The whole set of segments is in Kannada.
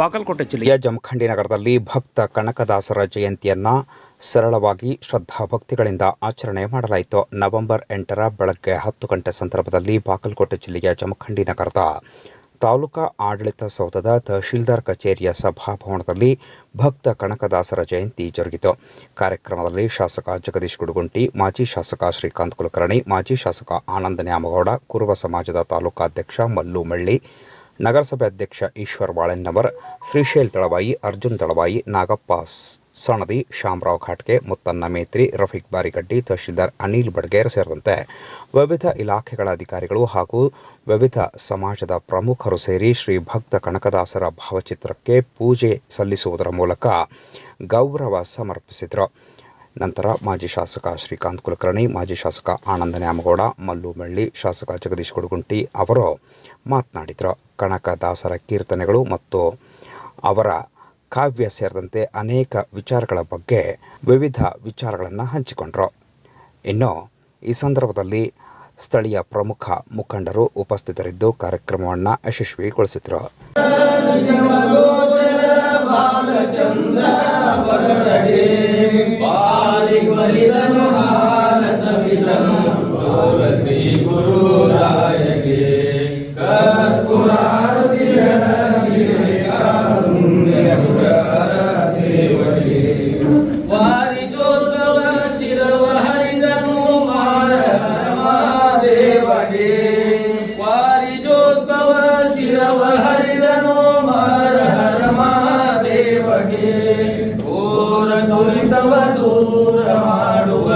ಬಾಗಲಕೋಟೆ ಜಿಲ್ಲೆಯ ಜಮಖಂಡಿ ನಗರದಲ್ಲಿ ಭಕ್ತ ಕನಕದಾಸರ ಜಯಂತಿಯನ್ನ ಸರಳವಾಗಿ ಶ್ರದ್ಧಾಭಕ್ತಿಗಳಿಂದ ಆಚರಣೆ ಮಾಡಲಾಯಿತು. ನವೆಂಬರ್ ಎಂಟರ ಬೆಳಗ್ಗೆ ಹತ್ತು ಗಂಟೆ ಸಂದರ್ಭದಲ್ಲಿ ಬಾಗಲಕೋಟೆ ಜಿಲ್ಲೆಯ ಜಮಖಂಡಿ ನಗರದ ತಾಲೂಕಾ ಆಡಳಿತ ಸೌಧದ ತಹಶೀಲ್ದಾರ್ ಕಚೇರಿಯ ಸಭಾಭವನದಲ್ಲಿ ಭಕ್ತ ಕನಕದಾಸರ ಜಯಂತಿ ಜರುಗಿತು. ಕಾರ್ಯಕ್ರಮದಲ್ಲಿ ಶಾಸಕ ಜಗದೀಶ್ ಗುಡುಗುಂಟಿ, ಮಾಜಿ ಶಾಸಕ ಶ್ರೀಕಾಂತ್ ಕುಲಕರ್ಣಿ, ಮಾಜಿ ಶಾಸಕ ಆನಂದ ನ್ಯಾಮಗೌಡ ಕುರುಬ ಸಮಾಜದ ತಾಲೂಕಾಧ್ಯಕ್ಷ ಮಲ್ಲು ಮಳ್ಳಿ ನಗರಸಭೆ ಅಧ್ಯಕ್ಷ ಈಶ್ವರ್ ಬಾಳೆನ್ನವರ್ ಶ್ರೀಶೈಲ್ ತಳವಾಯಿ, ಅರ್ಜುನ್ ತಳವಾಯಿ, ನಾಗಪ್ಪ ಸಣದಿ ಶಾಮರಾವ್ ಖಾಟ್ಗೆ, ಮುತ್ತನ್ನ ಮೇತ್ರಿ, ರಫೀಕ್ ಬಾರಿಗಡ್ಡಿ, ತಹಶೀಲ್ದಾರ್ ಅನಿಲ್ ಬಡ್ಗೇರ್ ಸೇರಿದಂತೆ ವಿವಿಧ ಇಲಾಖೆಗಳ ಅಧಿಕಾರಿಗಳು ಹಾಗೂ ವಿವಿಧ ಸಮಾಜದ ಪ್ರಮುಖರು ಸೇರಿ ಶ್ರೀ ಭಕ್ತ ಕನಕದಾಸರ ಭಾವಚಿತ್ರಕ್ಕೆ ಪೂಜೆ ಸಲ್ಲಿಸುವುದರ ಮೂಲಕ ಗೌರವ ಸಮರ್ಪಿಸಿದರು. ನಂತರ ಮಾಜಿ ಶಾಸಕ ಶ್ರೀಕಾಂತ್ ಕುಲಕರ್ಣಿ, ಮಾಜಿ ಶಾಸಕ ಆನಂದ ನ್ಯಾಮಗೌಡ ಮಲ್ಲು ಮಳ್ಳಿ, ಶಾಸಕ ಜಗದೀಶ್ ಕುಡುಗುಂಟಿ ಅವರು ಮಾತನಾಡಿದರು. ಕನಕದಾಸರ ಕೀರ್ತನೆಗಳು ಮತ್ತು ಅವರ ಕಾವ್ಯ ಸೇರಿದಂತೆ ಅನೇಕ ವಿಚಾರಗಳ ಬಗ್ಗೆ ವಿವಿಧ ವಿಚಾರಗಳನ್ನು ಹಂಚಿಕೊಂಡರು. ಇನ್ನು ಈ ಸಂದರ್ಭದಲ್ಲಿ ಸ್ಥಳೀಯ ಪ್ರಮುಖ ಮುಖಂಡರು ಉಪಸ್ಥಿತರಿದ್ದು ಕಾರ್ಯಕ್ರಮವನ್ನು ಯಶಸ್ವಿಗೊಳಿಸಿದರು. ವಾರಿಜೋದ್ಭವ ದೂರ ಮಾಡುವ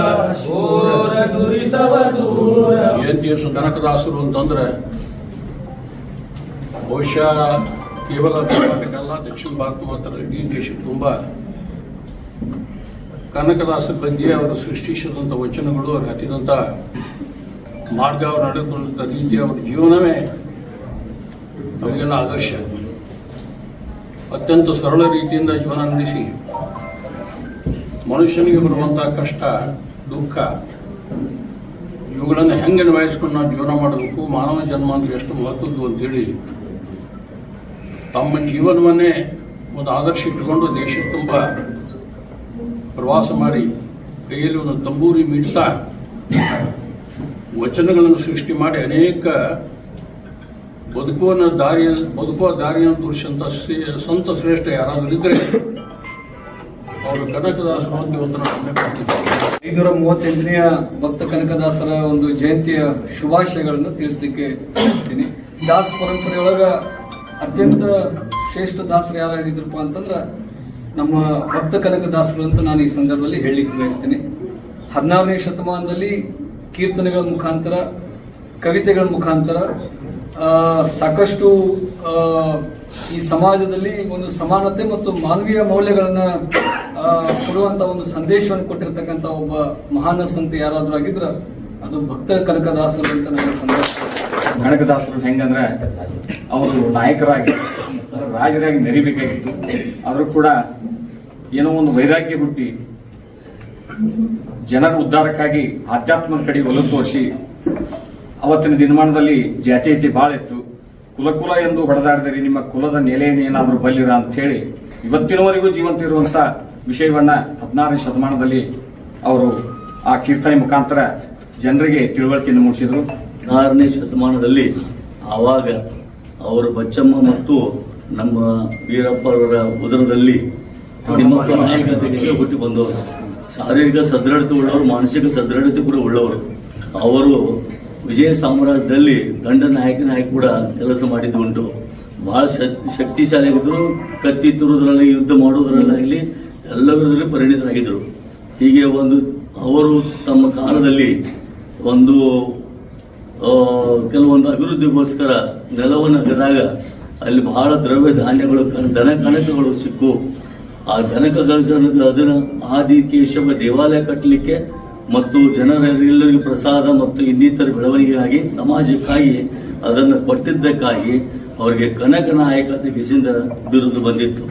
ಶೂರ ದುರಿತವ ದೂರ. ಏನ್ ಕನಕದಾಸರು ಅಂತಂದ್ರೆ, ಬಹುಶಃ ಕೇವಲ ಕರ್ನಾಟಕ ಅಲ್ಲ ದಕ್ಷಿಣ ಭಾರತ ಮಾತ್ರ ಇಡೀ ದೇಶ ತುಂಬಾ ಕನಕದಾಸರ ಬಗ್ಗೆ ಅವರು ಸೃಷ್ಟಿಸಿದಂಥ ವಚನಗಳು ಅವರು ಹತ್ತಿದಂತ ಮಾರ್ಗ ಅವರು ನಡೆದುಕೊಂಡಂಥ ರೀತಿ ಅವರ ಜೀವನವೇ ನಮಗೆಲ್ಲ ಆದರ್ಶ. ಅತ್ಯಂತ ಸರಳ ರೀತಿಯಿಂದ ಜೀವನ ನಡೆಸಿ ಮನುಷ್ಯನಿಗೆ ಬರುವಂಥ ಕಷ್ಟ, ದುಃಖ, ಇವುಗಳನ್ನು ಹೆಂಗೆ ನಿಭಾಯಿಸ್ಕೊಂಡು ನಾವು ಜೀವನ ಮಾಡಬೇಕು? ಮಾನವ ಜನ್ಮ ಅಂದ್ರೆ ಎಷ್ಟು ಮಹತ್ವದ್ದು ಅಂತೇಳಿ ತಮ್ಮ ಜೀವನವನ್ನೇ ಒಂದು ಆದರ್ಶ ಇಟ್ಟುಕೊಂಡು ದೇಶ ತುಂಬ ಪ್ರವಾಸ ಮಾಡಿ ಕೈಯಲ್ಲಿ ಒಂದು ತಂಬೂರಿ ಮೀಟ್ತಾ ವಚನಗಳನ್ನು ಸೃಷ್ಟಿ ಮಾಡಿ ಅನೇಕ ಬದುಕುವ ದಾರಿಯ ಬದುಕುವ ದಾರಿಯನ್ನು ತೋರಿಸಿದಂಥ ಸಂತ ಶ್ರೇಷ್ಠ ಯಾರಾದರೂ ಇದ್ರೆ ಅವರು ಐನೂರ ಮೂವತ್ತೆಂಟನೆಯ ಭಕ್ತ ಕನಕದಾಸರ ಒಂದು ಜಯಂತಿಯ ಶುಭಾಶಯಗಳನ್ನು ತಿಳಿಸ್ಲಿಕ್ಕೆ ಬಯಸ್ತೀನಿ ದಾಸ ಪರಂಪರೆಯೊಳಗ ಅತ್ಯಂತ ಶ್ರೇಷ್ಠ ದಾಸರು ಯಾರಾಗಿದ್ರಪ್ಪ ಅಂತಂದ್ರೆ ನಮ್ಮ ಭಕ್ತ ಕನಕದಾಸರು ಅಂತ ನಾನು ಈ ಸಂದರ್ಭದಲ್ಲಿ ಹೇಳಲಿಕ್ಕೆ ಬಯಸ್ತೀನಿ. ಹದಿನಾರನೇ ಶತಮಾನದಲ್ಲಿ ಕೀರ್ತನೆಗಳ ಮುಖಾಂತರ, ಕವಿತೆಗಳ ಮುಖಾಂತರ ಸಾಕಷ್ಟು ಈ ಸಮಾಜದಲ್ಲಿ ಒಂದು ಸಮಾನತೆ ಮತ್ತು ಮಾನವೀಯ ಮೌಲ್ಯಗಳನ್ನ ಕೊಡುವಂತ ಒಂದು ಸಂದೇಶವನ್ನು ಕೊಟ್ಟಿರ್ತಕ್ಕಂಥ ಒಬ್ಬ ಮಹಾನ ಸಂತ ಯಾರಾದ್ರೂ ಆಗಿದ್ರ ಅದು ಭಕ್ತ ಕನಕದಾಸರು ಅಂತ ನನಗೆ ಸಂದೇಶ. ಕನಕದಾಸರು ಹೆಂಗಂದ್ರೆ ಅವರು ನಾಯಕರಾಗಿ, ರಾಜರಾಗಿ ನೆರಿಬೇಕಾಗಿತ್ತು. ಆದರೂ ಕೂಡ ಏನೋ ಒಂದು ವೈರಾಗ್ಯ ಹುಟ್ಟಿ ಜನರ ಉದ್ಧಾರಕ್ಕಾಗಿ ಆಧ್ಯಾತ್ಮದ ಕಡೆ ಒಲವು ತೋರಿಸಿ ಅವತ್ತಿನ ದಿನಮಾನದಲ್ಲಿ ಜಾತೀಯತೆ ಭಾಳ ಇತ್ತು. ಕುಲ ಕುಲ ಎಂದು ಹೊಡೆದಾಡಿದರೆ, ನಿಮ್ಮ ಕುಲದ ನೆಲೆಯನ್ನೇನಾದರೂ ಬಲ್ಲಿರ ಅಂತ ಹೇಳಿ ಇವತ್ತಿನವರೆಗೂ ಜೀವಂತ ಇರುವಂತ ವಿಷಯವನ್ನ ಹದಿನಾರನೇ ಶತಮಾನದಲ್ಲಿ ಅವರು ಆ ಕೀರ್ತನೆ ಮುಖಾಂತರ ಜನರಿಗೆ ತಿಳುವಳಿಕೆಯನ್ನು ಮೂಡಿಸಿದ್ರು. ಹದಿನಾರನೇ ಶತಮಾನದಲ್ಲಿ ಆವಾಗ ಅವರು ಬಚ್ಚಮ್ಮ ಮತ್ತು ನಮ್ಮ ವೀರಪ್ಪರವರ ಉದರದಲ್ಲಿ ಹುಟ್ಟಿ ಬಂದವರು. ಶಾರೀರಿಕ ಸದೃಢತೆ ಉಳ್ಳವರು ಮಾನಸಿಕ ಸದೃಢತೆ ಕೂಡ ಉಳ್ಳವರು. ಅವರು ವಿಜಯ ಸಾಮ್ರಾಜ್ಯದಲ್ಲಿ ಗಂಡ ನಾಯಕನಾಗಿ ಕೂಡ ಕೆಲಸ ಮಾಡಿದ್ದು ಉಂಟು. ಬಹಳ ಶಕ್- ಶಕ್ತಿಶಾಲಿಯಾಗಿದ್ದರು ಕತ್ತಿ ತುರುವುದರಲ್ಲಿ ಯುದ್ಧ ಮಾಡುವುದರಲ್ಲಾಗಲಿ ಎಲ್ಲದರಲ್ಲಿ ಪರಿಣಿತರಾಗಿದ್ದರು ಹೀಗೆ ಒಂದು ಅವರು ತಮ್ಮ ಕಾಲದಲ್ಲಿ ಒಂದು ಕೆಲವೊಂದು ಅಭಿವೃದ್ಧಿಗೋಸ್ಕರ ನೆಲವನ್ನು ಅಗದಾಗ ಅಲ್ಲಿ ಬಹಳ ದ್ರವ್ಯ ಧಾನ್ಯಗಳು ದನ ಕಣಕಗಳು ಸಿಕ್ಕು. ಆ ದನಕಗಳ ಅದನ್ನ ಆದಿ ಕೇಶವ ದೇವಾಲಯ ಕಟ್ಟಲಿಕ್ಕೆ ಮತ್ತು ಜನರೆಲ್ಲರಿಗೂ ಪ್ರಸಾದ ಮತ್ತು ಇನ್ನಿತರ ಬೆಳವಣಿಗೆಗಾಗಿ, ಸಮಾಜಕ್ಕಾಗಿ ಅದನ್ನು ಕೊಟ್ಟಿದ್ದಕ್ಕಾಗಿ ಅವರಿಗೆ ಕನಕ ನಾಯಕತೆ ಬಿಸಿಂದ ಬಿರುದು ಬಂದಿತ್ತು.